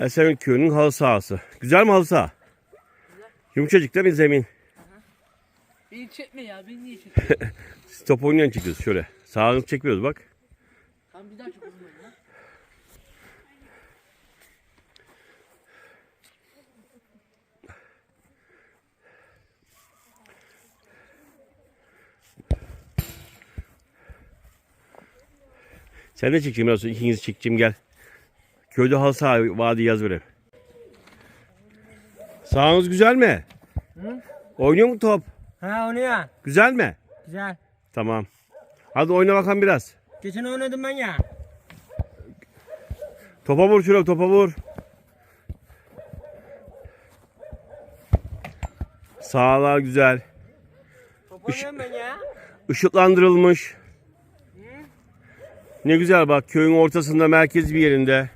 Esenyurt köyünün halı sahası. Güzel mi halı saha? Yumuşacık değil mi zemin? Beni çekme ya. Beni niye çekiyorsun? Siz top oynayan çekiyoruz şöyle. Sağını çekiyoruz bak. Tamam bir daha zaman ya. Sen de çekeceğim biraz sonra ikinizi çekeceğim gel. Köyde halı saha vadi yaz böyle. Sahanız güzel mi? Hı? Oynuyor mu top? Ha oynuyor. Güzel mi? Güzel. Tamam. Hadi oyna bakalım biraz. Geçen oynadım ben ya. Topa vur şuraya topa vur. Sağlar güzel. Top oynuyorum ben ya. Işıklandırılmış. Ne güzel bak köyün ortasında merkez bir yerinde.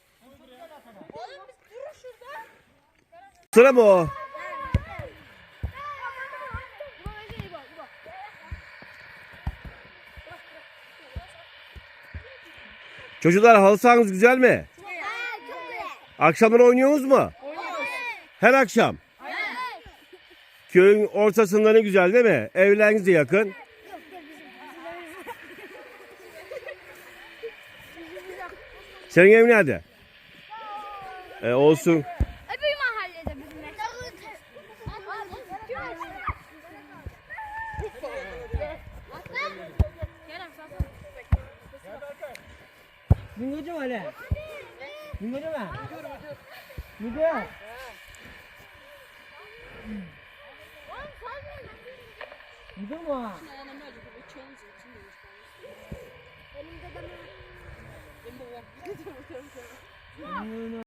Oğlum biz durun şurada. Sıra mı o? Çocuklar halı sahanız güzel mi? Akşamları oynuyorsunuz mu? Her akşam. Köyün ortasında ne güzel değil mi? Evleriniz de yakın. Senin ev nerede? E, olsun. Öbür mahallede bizim ev. Bingocu mu öyle? Bingocu mu? Bingo. Bingo mu? Benim dedem Bingo.